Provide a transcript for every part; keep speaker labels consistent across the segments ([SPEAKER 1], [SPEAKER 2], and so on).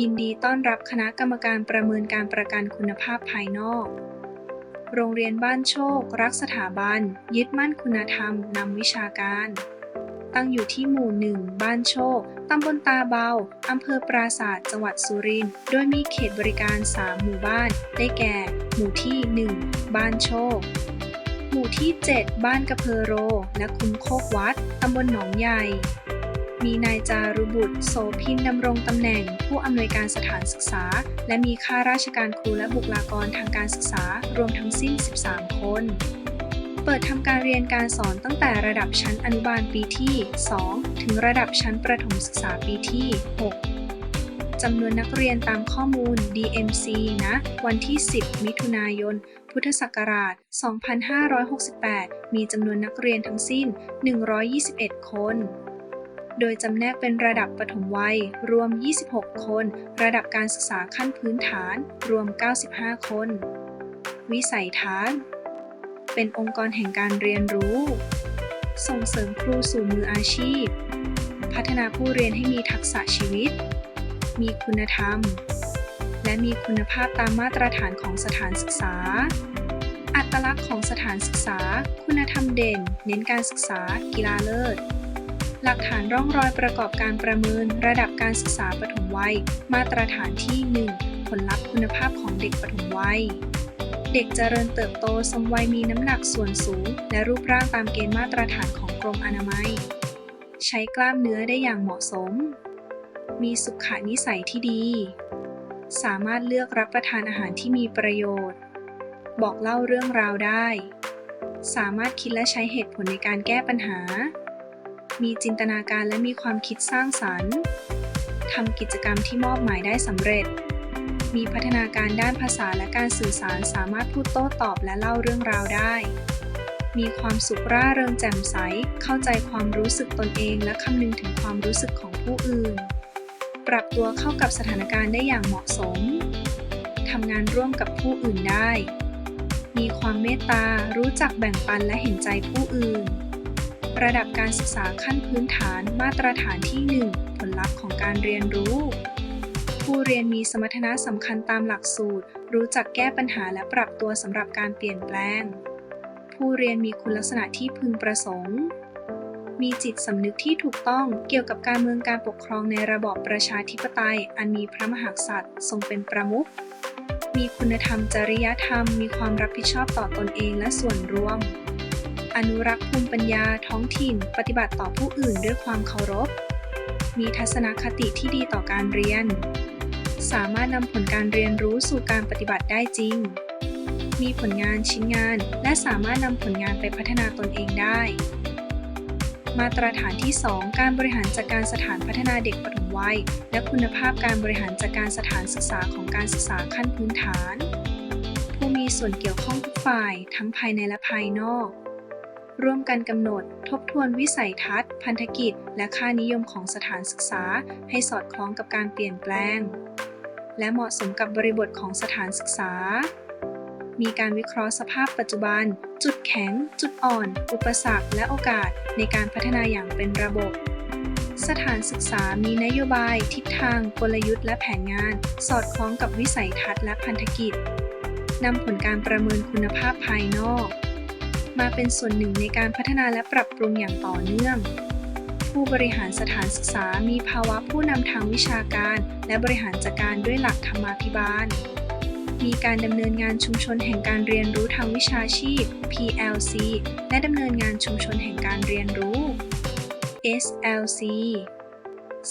[SPEAKER 1] ยินดีต้อนรับคณะกรรมการประเมินการประกันคุณภาพภายนอก โรงเรียนบ้านโชค รักสถาบัน ยึดมั่นคุณธรรม นำวิชาการ ตั้งอยู่ที่หมู่หนึ่งบ้านโชค ตำบลตาเบา อำเภอปราศาสตร์จังหวัดสุรินทร์ โดยมีเขตบริการ 3 หมู่บ้าน ได้แก่ หมู่ที่ 1 บ้านโชค หมู่ที่ 7 บ้านกระเพอโร และคุ้มโคกวัด ตำบลหนองใหญ่ มีนายจารุบุตร โสพินดำรงตำแหน่ง ผู้อำนวยการสถานศึกษา และมีข้าราชการครูและบุคลากรทางการศึกษารวมทั้งสิ้น 13 คน เปิดทำการเรียนการสอนตั้งแต่ระดับชั้นอนุบาลปีที่ 2 ถึงระดับชั้นประถมศึกษาปีที่ 6จำนวนนักเรียนตามข้อมูล DMC นะ วันที่ 10 มิถุนายน พุทธศักราช 2568 มีจำนวนนักเรียนทั้งสิ้น 121 คน โดยจำแนกเป็นระดับปฐมวัย รวม 26 คน ระดับการศึกษาขั้นพื้นฐาน รวม 95 คน วิสัยทัศน์ เป็นองค์กรแห่งการเรียนรู้ ส่งเสริมครูสู่มืออาชีพ พัฒนาผู้เรียนให้มีทักษะชีวิต มีคุณธรรม และมีคุณภาพตามมาตรฐานของสถานศึกษาอัตลักษณ์ของสถานศึกษา คุณธรรมเด่น เน้นการศึกษา กีฬาเลิศ หลักฐานร่องรอยประกอบการประเมิน ระดับการศึกษาปฐมวัย มาตรฐานที่ 1 ผลลัพธ์คุณภาพของเด็กปฐมวัย เด็กเจริญเติบโตสมวัยมีน้ำหนักส่วนสูง และรูปร่างตามเกณฑ์มาตรฐานของกรมอนามัย ใช้กล้ามเนื้อได้อย่างเหมาะสม มีสุขนิสัยที่ดี สามารถเลือกรับประทานอาหารที่มีประโยชน์ บอกเล่าเรื่องราวได้ สามารถคิดและใช้เหตุผลในการแก้ปัญหา มีจินตนาการและมีความคิดสร้างสรรค์ทำกิจกรรมที่มอบหมายได้สำเร็จ มีพัฒนาการด้านภาษาและการสื่อสารสามารถพูดโต้ตอบและเล่าเรื่องราวได้ มีความสุขร่าเริงแจ่มใส เข้าใจความรู้สึกตนเอง และคำนึงถึงความรู้สึกของผู้อื่น ปรับตัวเข้ากับสถานการณ์ได้อย่างเหมาะสม ทำงานร่วมกับผู้อื่นได้ มีความเมตตา รู้จักแบ่งปันและเห็นใจผู้อื่น ระดับการศึกษาขั้นพื้นฐานมาตรฐานที่ 1 ผลลัพธ์ของการเรียนรู้ ผู้เรียนมีสมรรถนะสำคัญตามหลักสูตร รู้จักแก้ปัญหาและปรับตัวสำหรับการเปลี่ยนแปลง ผู้เรียนมีคุณลักษณะที่พึงประสงค์ มีจิตสำนึกที่ถูกต้องเกี่ยวกับการเมืองการปกครองในระบอบประชาธิปไตย อันมีพระมหากษัตริย์ทรงเป็นประมุข มีคุณธรรมจริยธรรม มีความรับผิดชอบต่อตนเองและส่วนรวม อนุรักษ์ภูมิปัญญาท้องถิ่น ปฏิบัติต่อผู้อื่นด้วยความเคารพ มีทัศนคติที่ดีต่อการเรียน สามารถนำผลการเรียนรู้สู่การปฏิบัติได้จริง มีผลงานชิ้นงาน และสามารถนำผลงานไปพัฒนาตนเองได้ มาตรฐานที่ 2 การบริหารจัดการสถานพัฒนาเด็กปฐมวัย และคุณภาพการบริหารจัดการสถานศึกษาของการศึกษาขั้นพื้นฐาน ผู้มีส่วนเกี่ยวข้องทุกฝ่ายทั้งภายในและภายนอก ร่วมกันกำหนด ทบทวนวิสัยทัศน์ พันธกิจ และค่านิยมของสถานศึกษา ให้สอดคล้องกับการเปลี่ยนแปลง และเหมาะสมกับบริบทของสถานศึกษา มีการวิเคราะห์สภาพปัจจุบัน จุดแข็ง จุดอ่อน อุปสรรค และโอกาสในการพัฒนาอย่างเป็นระบบสถานศึกษามีนโยบาย ทิศทาง กลยุทธ์ และแผนงาน สอดคล้องกับวิสัยทัศน์และพันธกิจ นำผลการประเมินคุณภาพภายนอก มาเป็นส่วนหนึ่งในการพัฒนาและปรับปรุงอย่างต่อเนื่อง ผู้บริหารสถานศึกษามีภาวะผู้นำทางวิชาการ และบริหารจัดการด้วยหลักธรรมาภิบาล มีการดำเนินงานชุมชนแห่งการเรียนรู้ทางวิชาชีพ PLC และดำเนินงานชุมชนแห่งการเรียนรู้ SLC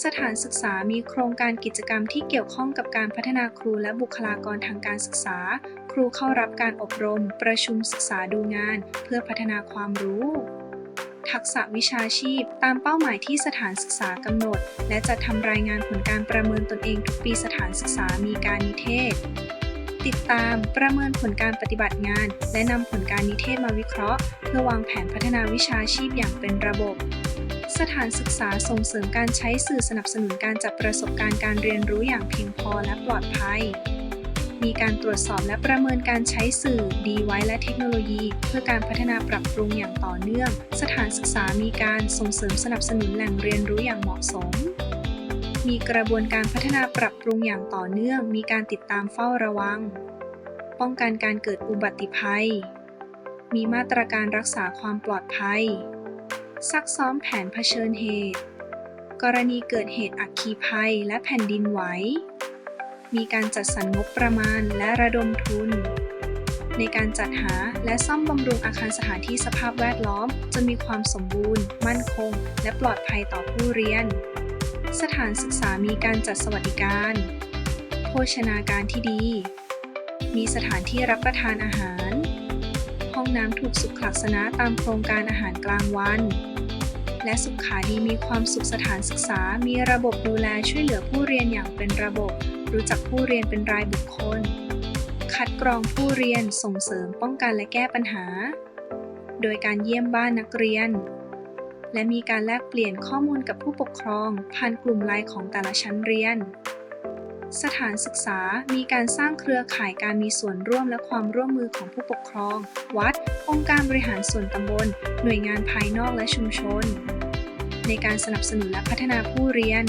[SPEAKER 1] สถานศึกษามีโครงการกิจกรรมที่เกี่ยวข้องกับการพัฒนาครูและบุคลากรทางการศึกษา ครูเข้ารับการอบรม ประชุมศึกษาดูงาน เพื่อพัฒนาความรู้ ทักษะวิชาชีพ ตามเป้าหมายที่สถานศึกษากำหนด และจัดทำรายงานผลการประเมินตนเองทุกปีสถานศึกษามีการนิเทศ ติดตามประเมินผลการปฏิบัติงาน และนำผลการนิเทศมาวิเคราะห์ เพื่อวางแผนพัฒนาวิชาชีพอย่างเป็นระบบสถานศึกษาส่งเสริมการใช้สื่อสนับสนุนการจัดประสบการณ์การเรียนรู้อย่างเพียงพอและปลอดภัย มีการตรวจสอบและประเมินการใช้สื่อดีไว้และเทคโนโลยี เพื่อการพัฒนาปรับปรุงอย่างต่อเนื่อง สถานศึกษามีการส่งเสริมสนับสนุนแหล่งเรียนรู้อย่างเหมาะสม มีกระบวนการพัฒนาปรับปรุงอย่างต่อเนื่อง มีการติดตามเฝ้าระวัง ป้องกันการเกิดอุบัติภัย มีมาตรการรักษาความปลอดภัย ซักซ้อมแผนเผชิญเหตุ กรณีเกิดเหตุอัคคีภัยและแผ่นดินไหว มีการจัดสรรงบประมาณและระดมทุน ในการจัดหาและซ่อมบำรุงอาคารสถานที่สภาพแวดล้อมจนมีความสมบูรณ์ มั่นคง และปลอดภัยต่อผู้เรียน สถานศึกษามีการจัดสวัสดิการ โภชนาการที่ดี มีสถานที่รับประทานอาหาร ห้องน้ำถูกสุขลักษณะตามโครงการอาหารกลางวัน และสุขาดีมีความสุขสถานศึกษา มีระบบดูแลช่วยเหลือผู้เรียนอย่างเป็นระบบ รู้จักผู้เรียนเป็นรายบุคคล คัดกรองผู้เรียนส่งเสริมป้องกันและแก้ปัญหา โดยการเยี่ยมบ้านนักเรียน และมีการแลกเปลี่ยนข้อมูลกับผู้ปกครอง ผ่านกลุ่มไลน์ของแต่ละชั้นเรียน สถานศึกษามีการสร้างเครือข่ายการมีส่วนร่วมและความร่วมมือของผู้ปกครอง วัด องค์การบริหารส่วนตำบล หน่วยงานภายนอกและชุมชน ในการสนับสนุนและพัฒนาผู้เรียน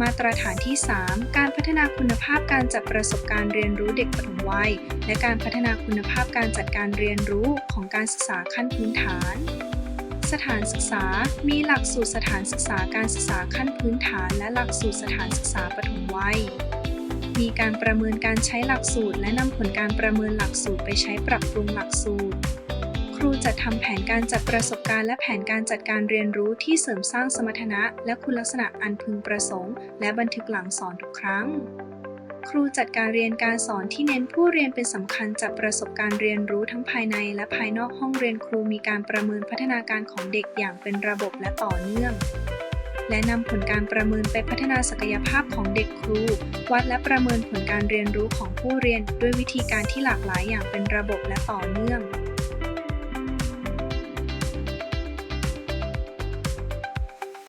[SPEAKER 1] มาตรฐานที่ 3 การพัฒนาคุณภาพการจัดประสบการณ์เรียนรู้เด็กปฐมวัย และการพัฒนาคุณภาพการจัดการเรียนรู้ของการศึกษาขั้นพื้นฐาน สถานศึกษา มีหลักสูตรสถานศึกษาการศึกษาขั้นพื้นฐาน และหลักสูตรสถานศึกษาปฐมวัย มีการประเมินการใช้หลักสูตร และนำผลการประเมินหลักสูตรไปใช้ปรับปรุงหลักสูตร ครูจัดทำแผนการจัดประสบการณ์และแผนการจัดการเรียนรู้ที่เสริมสร้างสมรรถนะ และคุณลักษณะอันพึงประสงค์ และบันทึกหลังสอนทุกครั้ง ครูจัดการเรียนการสอนที่เน้นผู้เรียนเป็นสำคัญจัดประสบการณ์เรียนรู้ทั้งภายในและภายนอกห้องเรียนครูมีการประเมินพัฒนาการของเด็กอย่างเป็นระบบและต่อเนื่อง และนำผลการประเมินไปพัฒนาศักยภาพของเด็กครู วัดและประเมินผลการเรียนรู้ของผู้เรียน ด้วยวิธีการที่หลากหลายอย่างเป็นระบบและต่อเนื่อง